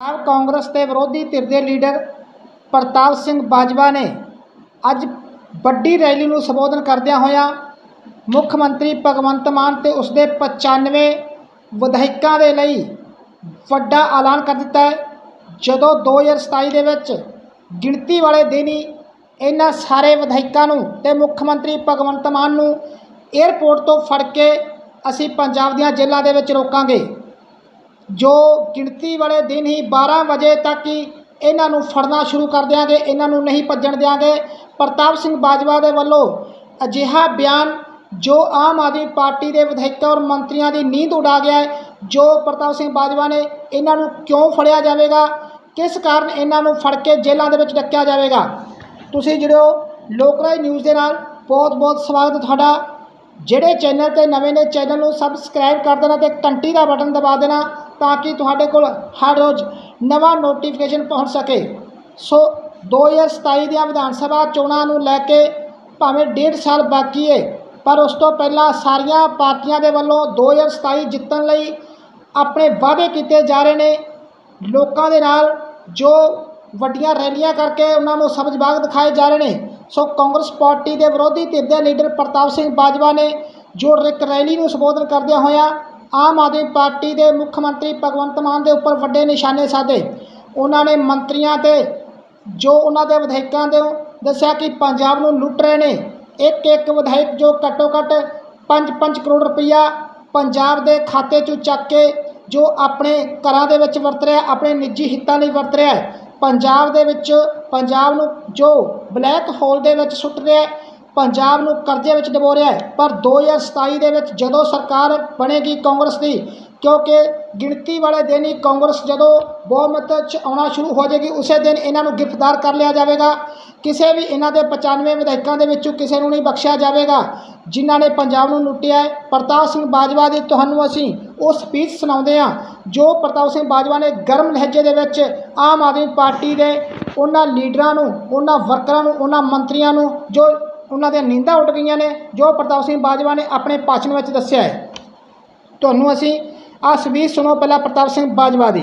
ਪੰਜਾਬ ਕਾਂਗਰਸ ਦੇ ਵਿਰੋਧੀ ਧਿਰ ਦੇ ਲੀਡਰ ਪ੍ਰਤਾਪ ਸਿੰਘ ਬਾਜਵਾ ਨੇ ਅੱਜ ਵੱਡੀ ਰੈਲੀ ਨੂੰ ਸੰਬੋਧਨ ਕਰਦਿਆਂ ਹੋਇਆਂ ਮੁੱਖ ਮੰਤਰੀ ਭਗਵੰਤ ਮਾਨ ਤੇ ਉਸਦੇ 95 ਵਿਧਾਇਕਾਂ ਦੇ ਲਈ ਵੱਡਾ ਐਲਾਨ ਕਰ ਦਿੱਤਾ ਹੈ। ਜਦੋਂ 2027 ਦੇ ਵਿੱਚ ਗਿਣਤੀ ਵਾਲੇ ਦਿਨ ਹੀ ਇਹਨਾਂ ਸਾਰੇ ਵਿਧਾਇਕਾਂ ਨੂੰ ਤੇ ਮੁੱਖ ਮੰਤਰੀ ਭਗਵੰਤ ਮਾਨ ਨੂੰ 에ਅਰਪੋਰਟ ਤੋਂ ਫੜ ਕੇ ਅਸੀਂ ਪੰਜਾਬ ਦੀਆਂ ਜੇਲ੍ਹਾਂ ਦੇ ਵਿੱਚ ਰੋਕਾਂਗੇ। ਜੋ ਗਿਣਤੀ ਵਾਲੇ ਦਿਨ ਹੀ 12 ਵਜੇ ਤੱਕ ਹੀ ਇਹਨਾਂ ਨੂੰ ਫੜਨਾ ਸ਼ੁਰੂ ਕਰ ਦਿਆਂਗੇ, ਇਹਨਾਂ ਨੂੰ ਨਹੀਂ ਭੱਜਣ ਦਿਆਂਗੇ। ਪ੍ਰਤਾਪ ਸਿੰਘ ਬਾਜਵਾ ਦੇ ਵੱਲੋਂ ਅਜਿਹਾ ਬਿਆਨ ਜੋ ਆਮ ਆਦਮੀ ਪਾਰਟੀ ਦੇ ਵਿਧਾਇਕਾਂ ਔਰ ਮੰਤਰੀਆਂ ਦੀ ਨੀਂਦ ਉਡਾ ਗਿਆ ਹੈ, ਜੋ ਪ੍ਰਤਾਪ ਸਿੰਘ ਬਾਜਵਾ ਨੇ ਇਹਨਾਂ ਨੂੰ ਕਿਉਂ ਫੜਿਆ ਜਾਵੇਗਾ? ਕਿਸ ਕਾਰਨ ਇਹਨਾਂ ਨੂੰ ਫੜ ਕੇ ਜੇਲ੍ਹਾਂ ਦੇ ਵਿੱਚ ਡੱਕਿਆ ਜਾਵੇਗਾ? ਤੁਸੀਂ ਜਿਹੜੋ ਲੋਕਰਾਜ ਨਿਊਜ਼ ਦੇ ਨਾਲ। ਬਹੁਤ ਬਹੁਤ ਸਵਾਗਤ ਤੁਹਾਡਾ। ਜਿਹੜੇ ਚੈਨਲ ਤੇ ਨਵੇਂ ਨੇ, ਚੈਨਲ ਨੂੰ ਸਬਸਕ੍ਰਾਈਬ ਕਰ ਦੇਣਾ ਤੇ ਘੰਟੀ ਦਾ ਬਟਨ ਦਬਾ ਦੇਣਾ। ਤਾਂ ਕਿ ਤੁਹਾਡੇ ਕੋਲ ਹਰ ਰੋਜ਼ ਨਵਾਂ ਨੋਟੀਫਿਕੇਸ਼ਨ ਪਹੁੰਚ ਸਕੇ। ਸੋ 2027 ਦੀਆਂ ਵਿਧਾਨ ਸਭਾ ਚੋਣਾਂ ਨੂੰ ਲੈ ਕੇ ਭਾਵੇਂ ਡੇਢ ਸਾਲ ਬਾਕੀ ਹੈ ਪਰ ਉਸ ਤੋਂ ਪਹਿਲਾਂ ਸਾਰੀਆਂ ਪਾਰਟੀਆਂ ਦੇ ਵੱਲੋਂ 2027 ਜਿੱਤਣ ਲਈ ਆਪਣੇ ਵਾਅਦੇ ਕੀਤੇ ਜਾ ਰਹੇ ਨੇ। ਲੋਕਾਂ ਦੇ ਨਾਲ ਜੋ ਵੱਡੀਆਂ ਰੈਲੀਆਂ ਕਰਕੇ ਉਹਨਾਂ ਨੂੰ ਸਮਝ ਬਾਗ ਦਿਖਾਏ ਜਾ ਰਹੇ ਨੇ। ਸੋ ਕਾਂਗਰਸ ਪਾਰਟੀ ਦੇ ਵਿਰੋਧੀ ਧਿਰ ਦੇ ਲੀਡਰ ਪ੍ਰਤਾਪ ਸਿੰਘ ਬਾਜਵਾ ਨੇ ਜੋ ਇੱਕ ਰੈਲੀ ਨੂੰ ਸੰਬੋਧਨ ਕਰਦਿਆਂ ਹੋਇਆਂ ਆਮ ਆਦਮੀ ਪਾਰਟੀ ਦੇ ਮੁੱਖ ਮੰਤਰੀ ਭਗਵੰਤ ਮਾਨ ਦੇ ਉੱਪਰ ਵੱਡੇ ਨਿਸ਼ਾਨੇ ਸਾਧੇ। ਉਹਨਾਂ ਨੇ ਮੰਤਰੀਆਂ ਤੇ ਜੋ ਉਹਨਾਂ ਦੇ ਵਿਧਾਇਕਾਂ ਦੇ ਦੱਸਿਆ ਕਿ ਪੰਜਾਬ ਨੂੰ ਲੁੱਟ ਰਹੇ ਨੇ। ਇੱਕ ਇੱਕ ਵਿਧਾਇਕ ਜੋ ਘੱਟੋ ਘੱਟ 5-5 ਕਰੋੜ ਰੁਪਈਆ ਪੰਜਾਬ ਦੇ ਖਾਤੇ 'ਚੋਂ ਚੱਕ ਕੇ ਜੋ ਆਪਣੇ ਘਰਾਂ ਦੇ ਵਿੱਚ ਵਰਤ ਰਿਹਾ, ਆਪਣੇ ਨਿੱਜੀ ਹਿੱਤਾਂ ਲਈ ਵਰਤ ਰਿਹਾ ਪੰਜਾਬ ਦੇ ਵਿੱਚ, ਪੰਜਾਬ ਨੂੰ ਜੋ ਬਲੈਕ ਹੋਲ ਦੇ ਵਿੱਚ ਸੁੱਟ ਰਿਹਾ ਪੰਜਾਬ ਨੂੰ ਕਰਜ਼ੇ ਵਿੱਚ ਡਬੋ ਰਿਹਾ ਹੈ। ਪਰ 2027 ਦੇ ਵਿੱਚ ਜਦੋਂ ਸਰਕਾਰ ਬਣੇਗੀ ਕਾਂਗਰਸ ਦੀ, ਕਿਉਂਕਿ ਗਿਣਤੀ ਵਾਲੇ ਦਿਨ ਹੀ ਕਾਂਗਰਸ ਜਦੋਂ ਬਹੁਮਤ 'ਚ ਆਉਣਾ ਸ਼ੁਰੂ ਹੋ ਜਾਏਗੀ, ਉਸੇ ਦਿਨ ਇਹਨਾਂ ਨੂੰ ਗ੍ਰਿਫਤਾਰ ਕਰ ਲਿਆ ਜਾਵੇਗਾ। ਕਿਸੇ ਵੀ ਇਹਨਾਂ ਦੇ 95 ਵਿਧਾਇਕਾਂ ਦੇ ਵਿੱਚੋਂ ਕਿਸੇ ਨੂੰ ਨਹੀਂ ਬਖਸ਼ਿਆ ਜਾਵੇਗਾ, ਜਿਨ੍ਹਾਂ ਨੇ ਪੰਜਾਬ ਨੂੰ ਲੁੱਟਿਆ ਹੈ। ਪ੍ਰਤਾਪ ਸਿੰਘ ਬਾਜਵਾ ਦੀ ਤੁਹਾਨੂੰ ਅਸੀਂ ਉਹ ਸਪੀਚ ਸੁਣਾਉਂਦੇ ਹਾਂ, ਜੋ ਪ੍ਰਤਾਪ ਸਿੰਘ ਬਾਜਵਾ ਨੇ ਗਰਮ ਲਹਿਜੇ ਦੇ ਵਿੱਚ ਆਮ ਆਦਮੀ ਪਾਰਟੀ ਦੇ ਉਹਨਾਂ ਲੀਡਰਾਂ ਨੂੰ, ਉਹਨਾਂ ਵਰਕਰਾਂ ਨੂੰ, ਉਹਨਾਂ ਮੰਤਰੀਆਂ ਨੂੰ, ਜੋ ਉਹਨਾਂ ਦੀਆਂ ਨੀਂਦਾਂ ਉੱਡ ਗਈਆਂ ਨੇ ਜੋ ਪ੍ਰਤਾਪ ਸਿੰਘ ਬਾਜਵਾ ਨੇ ਆਪਣੇ ਭਾਸ਼ਣ ਵਿੱਚ ਦੱਸਿਆ ਹੈ। ਤੁਹਾਨੂੰ ਅਸੀਂ ਆਹ ਸਪੀਚ ਸੁਣੋ ਪਹਿਲਾਂ ਪ੍ਰਤਾਪ ਸਿੰਘ ਬਾਜਵਾ ਦੀ।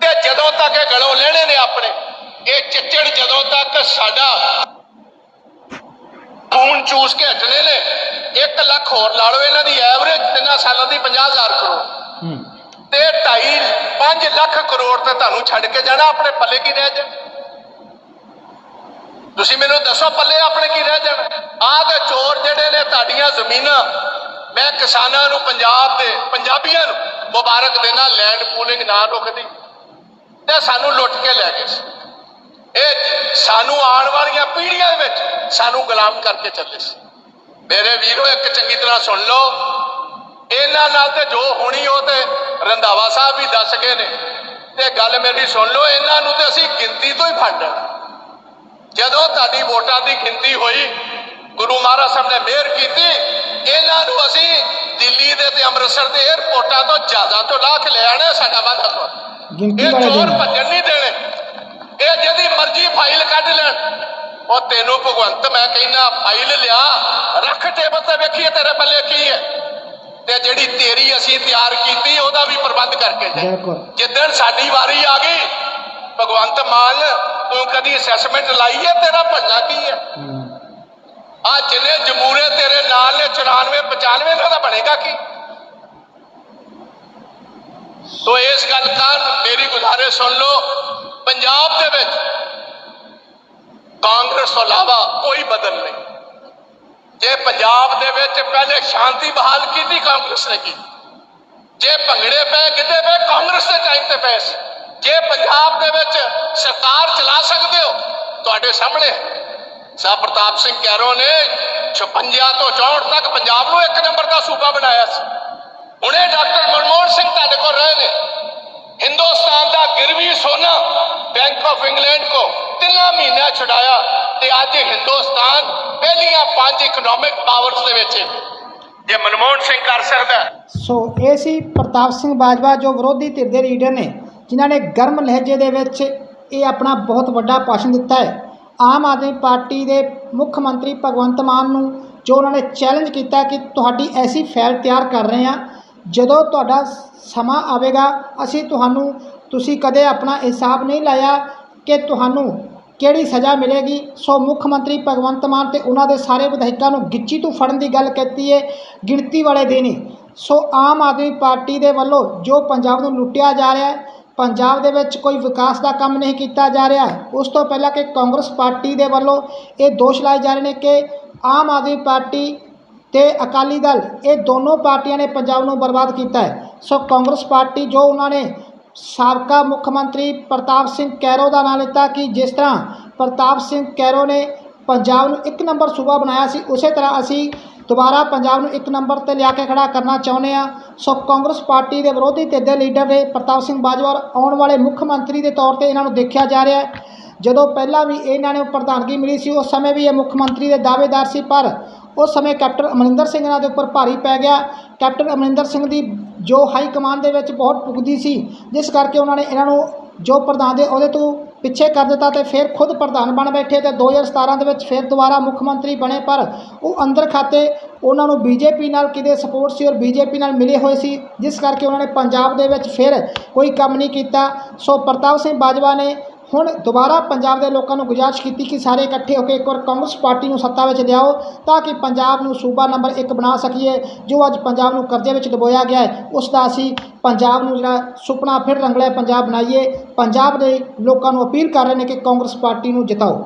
ਤੇ ਜਦੋਂ ਤੱਕ ਇਹ ਗਲੋਂ ਲੈਣੇ ਨੇ ਆਪਣੇ ਇਹ ਚਿੱਚੜ ਜਦੋਂ ਤੱਕ ਸਾਡਾ ਖੂਨ ਚੂਸ ਕੇ ਹਟਣੇ ਨੇ 1 ਲੱਖ ਹੋਰ ਲਾ ਲਓ ਇਹਨਾਂ ਦੀ ਐਵਰੇਜ ਤਿੰਨਾਂ ਸਾਲਾਂ ਦੀ 50000 ਕਰੋੜ ਤੇ 2.5 5 ਲੱਖ ਕਰੋੜ ਤੇ ਤੁਹਾਨੂੰ ਛੱਡ ਕੇ ਜਾਣਾ ਆਪਣੇ ਪੱਲੇ ਕੀ ਰਹਿ ਜਾ ਤੁਸੀਂ ਮੈਨੂੰ ਦੱਸੋ ਪੱਲੇ ਆਪਣੇ ਕੀ ਰਹਿ ਜਾਣ? ਆਹ ਤੇ ਚੋਰ ਜਿਹੜੇ ਨੇ ਤੁਹਾਡੀਆਂ ਜ਼ਮੀਨਾਂ ਮੈਂ ਕਿਸਾਨਾਂ ਨੂੰ ਪੰਜਾਬ ਦੇ ਪੰਜਾਬੀਆਂ ਨੂੰ ਮੁਬਾਰਕ ਦੇਣਾ ਲੈਂਡ ਪੂਲਿੰਗ ਨਾ ਰੁਕਦੀ। ਤੇ ਸਾਨੂੰ ਲੁੱਟ ਕੇ ਲੈ ਗਏ ਸੀ। ਇਹ ਸਾਨੂੰ ਆਉਣ ਵਾਲੀਆਂ ਪੀੜ੍ਹੀਆਂ ਵਿੱਚ ਸਾਨੂੰ ਗੁਲਾਮ ਕਰਕੇ ਚੱਲੇ ਸੀ। ਮੇਰੇ ਵੀਰੋ, ਇੱਕ ਚੰਗੀ ਤਰ੍ਹਾਂ ਸੁਣ ਲਓ। ਇਹਨਾਂ ਨਾਲ ਤੇ ਜੋ ਹੋਣੀ ਉਹ ਤੇ ਰੰਧਾਵਾ ਸਾਹਿਬ ਵੀ ਦੱਸ ਗਏ ਨੇ। ਤੇ ਗੱਲ ਮੇਰੀ ਸੁਣ ਲਓ ਇਹਨਾਂ ਨੂੰ ਤੇ ਅਸੀਂ ਗਿਣਤੀ ਤੋਂ ਹੀ ਫੜ ਜਦੋਂ ਤੁਹਾਡੀ ਵੋਟਾਂ ਦੀ ਗਿਣਤੀ ਹੋਈ ਗੁਰੂ ਮਹਾਰਾਜ ਸਾਹਿਬ ਨੇ ਮਿਹਰ ਕੀਤੀ ਇਹਨਾਂ ਨੂੰ ਅਸੀਂ ਦਿੱਲੀ ਦੇ ਤੇ ਅੰਮ੍ਰਿਤਸਰ ਦੇ 에ਅਰਪੋਰਟਾਂ ਤੋਂ ਜ਼ਿਆਦਾ ਤੋਂ ਲਾ ਕੇ ਲੈ ਆਣਾ ਸਾਡਾ ਵਾਅਦਾ ਗਿਣਤੀ ਇਹ ਚੋਰ ਭੱਜਣ ਨਹੀਂ ਦੇਣੇ। ਇਹ ਜਿਹਦੀ ਮਰਜ਼ੀ ਫਾਈਲ ਕੱਢ ਲੈਣ। ਉਹ ਤੈਨੂੰ ਭਗਵੰਤ ਮੈਂ ਕਹਿੰਦਾ ਫਾਈਲ ਲਿਆ ਰੱਖ ਟੇਬਲ ਤੇ ਵੇਖੀਏ ਤੇਰੇ ਪੱਲੇ ਕੀ ਹੈ। ਤੇ ਜਿਹੜੀ ਤੇਰੀ ਅਸੀਂ ਤਿਆਰ ਕੀਤੀ ਉਹਦਾ ਵੀ ਪ੍ਰਬੰਧ ਕਰਕੇ ਦੇ ਬਿਲਕੁਲ। ਜਿੱਦਣ ਸਾਡੀ ਵਾਰੀ ਆ ਗਈ ਭਗਵੰਤ ਮਾਨ ਤੂੰ ਕਦੀ ਅਸੈਸਮੈਂਟ ਲਾਈ ਹੈ? ਤੇਰਾ ਭੱਜਣਾ ਕੀ ਹੈ। ਆ ਜਿੰਨੇ ਜਮੂਰੇ ਤੇਰੇ ਨਾਲ ਨੇ 94 95 ਦਾ ਤਾਂ ਬਣੇਗਾ ਕੀ? ਤੋ ਇਸ ਗੱਲ ਕਾਰਨ ਮੇਰੀ ਗੁਜ਼ਾਰਿਸ਼ ਸੁਣ ਲਓ ਪੰਜਾਬ ਦੇ ਵਿੱਚ ਕਾਂਗਰਸ ਤੋਂ ਇਲਾਵਾ ਕੋਈ ਬਦਲ ਨਹੀਂ। ਜੇ ਪੰਜਾਬ ਦੇ ਵਿੱਚ ਪਹਿਲੇ ਸ਼ਾਂਤੀ ਬਹਾਲ ਕੀਤੀ ਕਾਂਗਰਸ ਨੇ ਕੀਤੀ ਜੇ ਭੰਗੜੇ ਪਏ ਕਿਤੇ ਪਏ, ਕਾਂਗਰਸ ਦੇ ਟਾਈਮ ਤੇ ਪਏ ਸੀ। ਜੇ ਪੰਜਾਬ ਦੇ ਵਿੱਚ ਸਰਕਾਰ ਚਲਾ ਸਕਦੇ ਹੋ, ਤੁਹਾਡੇ ਸਾਹਮਣੇ ਸਾਹ ਪ੍ਰਤਾਪ ਸਿੰਘ ਕੈਰੋ ਨੇ 56 ਤੋਂ 64 ਤੱਕ ਪੰਜਾਬ ਨੂੰ ਇੱਕ ਨੰਬਰ ਦਾ ਸੂਬਾ ਬਣਾਇਆ ਸੀ। ਹੁਣੇ ਡਾਕਟਰ ਮਨਮੋਹਨ ਸਿੰਘ ਤੁਹਾਡੇ ਕੋਲ ਰਹੇ ਨੇ। ਹਿੰਦੁਸਤਾਨ ਦਾ ਗਿਰਵੀ ਸੋਨਾ ਬੈਂਕ ਆਫ ਇੰਗਲੈਂਡ ਕੋ ਤਿੰਨਾਂ ਮਹੀਨਿਆਂ ਛੁਡਾਇਆ ਤੇ ਅੱਜ ਹਿੰਦੁਸਤਾਨ ਪਹਿਲੀਆਂ ਪੰਜ ਇਕਨੋਮਿਕ ਪਾਵਰਸ ਦੇ ਵਿੱਚ ਹੈ। ਜੇ ਮਨਮੋਹਨ ਸਿੰਘ ਕਰ ਸਕਦਾ ਸੋ ਇਹ ਸੀ ਪ੍ਰਤਾਪ ਸਿੰਘ ਬਾਜਵਾ ਜੋ ਵਿਰੋਧੀ ਧਿਰ ਦੇ ਲੀਡਰ ਨੇ ਜਿਨ੍ਹਾਂ ਨੇ ਗਰਮ ਲਹਿਜੇ ਦੇ ਵਿੱਚ ਇਹ ਆਪਣਾ ਬਹੁਤ ਵੱਡਾ ਭਾਸ਼ਣ ਦਿੱਤਾ ਹੈ ਆਮ ਆਦਮੀ ਪਾਰਟੀ ਦੇ ਮੁੱਖ ਮੰਤਰੀ ਭਗਵੰਤ ਮਾਨ ਨੂੰ ਜੋ ਉਹਨਾਂ ਨੇ ਚੈਲੰਜ ਕੀਤਾ ਕਿ ਤੁਹਾਡੀ ਐਸੀ ਫਾਈਲ ਤਿਆਰ ਕਰ ਰਹੇ ਹਾਂ ਜਦੋਂ ਤੁਹਾਡਾ ਸਮਾਂ ਆਵੇਗਾ ਅਸੀਂ ਤੁਹਾਨੂੰ ਤੁਸੀਂ ਕਦੇ ਆਪਣਾ ਹਿਸਾਬ ਨਹੀਂ ਲਾਇਆ ਕਿ ਤੁਹਾਨੂੰ ਕਿਹੜੀ ਸਜ਼ਾ ਮਿਲੇਗੀ? ਸੋ ਮੁੱਖ ਮੰਤਰੀ ਭਗਵੰਤ ਮਾਨ ਤੇ ਉਹਨਾਂ ਦੇ ਸਾਰੇ ਵਿਧਾਇਕਾਂ ਨੂੰ ਗਿੱਚੀ ਤੋਂ ਫੜਨ ਦੀ ਗੱਲ ਕੀਤੀ ਹੈ ਗਿਣਤੀ ਵਾਲੇ ਦਿਨ ਹੀ। ਸੋ ਆਮ ਆਦਮੀ ਪਾਰਟੀ ਦੇ ਵੱਲੋਂ ਜੋ ਪੰਜਾਬ ਨੂੰ ਲੁੱਟਿਆ ਜਾ ਰਿਹਾ ਹੈ, ਪੰਜਾਬ ਦੇ ਵਿੱਚ ਕੋਈ ਵਿਕਾਸ ਦਾ ਕੰਮ ਨਹੀਂ ਕੀਤਾ ਜਾ ਰਿਹਾ ਉਸ ਤੋਂ ਪਹਿਲਾਂ ਕਿ ਕਾਂਗਰਸ ਪਾਰਟੀ ਦੇ ਵੱਲੋਂ ਇਹ ਦੋਸ਼ ਲਾਏ ਜਾ ਰਹੇ ਨੇ ਕਿ ਆਮ ਆਦਮੀ ਪਾਰਟੀ ਤੇ ਅਕਾਲੀ ਦਲ ਇਹ ਦੋਨੋਂ ਪਾਰਟੀਆਂ ਨੇ ਪੰਜਾਬ ਨੂੰ ਬਰਬਾਦ ਕੀਤਾ ਹੈ। ਸੋ ਕਾਂਗਰਸ ਪਾਰਟੀ ਜੋ ਉਹਨਾਂ ਨੇ ਸਾਬਕਾ ਮੁੱਖ ਮੰਤਰੀ ਪ੍ਰਤਾਪ ਸਿੰਘ ਕੈਰੋ ਦਾ ਨਾਂ ਲਿੱਤਾ ਕਿ ਜਿਸ ਤਰ੍ਹਾਂ ਪ੍ਰਤਾਪ ਸਿੰਘ ਕੈਰੋ ਨੇ ਪੰਜਾਬ ਨੂੰ ਇੱਕ ਨੰਬਰ ਸੂਬਾ ਬਣਾਇਆ ਸੀ, ਉਸੇ ਤਰ੍ਹਾਂ ਅਸੀਂ ਦੁਬਾਰਾ ਪੰਜਾਬ ਨੂੰ ਇੱਕ ਨੰਬਰ ਤੇ ਲਿਆ ਕੇ ਖੜਾ ਕਰਨਾ ਚਾਹੁੰਦੇ ਆ ਸੋ ਕਾਂਗਰਸ ਪਾਰਟੀ ਦੇ ਵਿਰੋਧੀ ਧਿਰ ਦੇ ਲੀਡਰ ਨੇ ਪ੍ਰਤਾਪ ਸਿੰਘ ਬਾਜਵਾ ਆਉਣ ਵਾਲੇ ਮੁੱਖ ਮੰਤਰੀ ਦੇ ਤੌਰ ਤੇ ਇਹਨਾਂ ਨੂੰ ਦੇਖਿਆ ਜਾ ਰਿਹਾ ਹੈ। ਜਦੋਂ ਪਹਿਲਾਂ ਵੀ ਇਹਨਾਂ ਨੂੰ ਪ੍ਰਧਾਨਗੀ ਮਿਲੀ ਸੀ, ਉਸ ਸਮੇਂ ਵੀ ਇਹ ਮੁੱਖ ਮੰਤਰੀ ਦੇ ਦਾਅਵੇਦਾਰ ਸੀ, ਪਰ ਉਸ ਸਮੇਂ ਕੈਪਟਨ ਅਮਰਿੰਦਰ ਸਿੰਘ ਇਹਨਾਂ ਦੇ ਉੱਪਰ ਭਾਰੀ ਪੈ ਗਿਆ। ਕੈਪਟਨ ਅਮਰਿੰਦਰ ਸਿੰਘ ਦੀ ਜੋ ਹਾਈ ਕਮਾਂਡ ਦੇ ਵਿੱਚ ਬਹੁਤ ਪੁੱਗਦੀ ਸੀ, ਜਿਸ ਕਰਕੇ ਉਹਨਾਂ ਨੇ ਇਹਨਾਂ ਨੂੰ ਜੋ ਪ੍ਰਧਾਨ ਦੇ ਉਹਦੇ ਤੋਂ ਪਿੱਛੇ ਕਰ ਦਿੱਤਾ ਤੇ ਫਿਰ ਖੁਦ ਪ੍ਰਧਾਨ ਬਣ ਬੈਠੇ ਤੇ 2017 ਦੇ ਵਿੱਚ ਫਿਰ ਦੁਬਾਰਾ ਮੁੱਖ ਮੰਤਰੀ ਬਣੇ, ਪਰ ਉਹ ਅੰਦਰ ਖਾਤੇ ਉਹਨਾਂ ਨੂੰ ਬੀਜੇਪੀ ਨਾਲ ਕਿਤੇ ਸਪੋਰਟ ਸੀ ਔਰ ਬੀਜੇਪੀ ਨਾਲ ਮਿਲੇ ਹੋਏ ਸੀ, ਜਿਸ ਕਰਕੇ ਉਹਨਾਂ ਨੇ ਪੰਜਾਬ ਦੇ ਵਿੱਚ ਫਿਰ ਕੋਈ ਕੰਮ ਨਹੀਂ ਕੀਤਾ। ਸੋ ਪ੍ਰਤਾਪ ਸਿੰਘ ਬਾਜਵਾ ਨੇ ਹੁਣ ਦੁਬਾਰਾ ਪੰਜਾਬ ਦੇ ਲੋਕਾਂ ਨੂੰ ਗੁਜ਼ਾਰਿਸ਼ ਕੀਤੀ ਕਿ ਸਾਰੇ ਇਕੱਠੇ ਹੋ ਕੇ ਇੱਕ ਵਾਰ ਕਾਂਗਰਸ ਪਾਰਟੀ ਨੂੰ ਸੱਤਾ ਵਿੱਚ ਲਿਆਓ ਤਾਂ ਕਿ ਪੰਜਾਬ ਨੂੰ ਸੂਬਾ ਨੰਬਰ 1 ਬਣਾ ਸਕੀਏ, ਜੋ ਅੱਜ ਪੰਜਾਬ ਨੂੰ ਕਰਜ਼ੇ ਵਿੱਚ ਡੁਬੋਇਆ ਗਿਆ ਹੈ। ਉਸ ਦਾ ਅਸੀਂ ਪੰਜਾਬ ਨੂੰ ਜਿਹੜਾ ਸੁਪਨਾ ਫਿਰ ਰੰਗਲਾ ਪੰਜਾਬ ਬਣਾਈਏ। ਪੰਜਾਬ ਦੇ ਲੋਕਾਂ ਨੂੰ ਅਪੀਲ ਕਰ ਰਹੇ ਨੇ ਕਿ ਕਾਂਗਰਸ ਪਾਰਟੀ ਨੂੰ ਜਿਤਾਓ।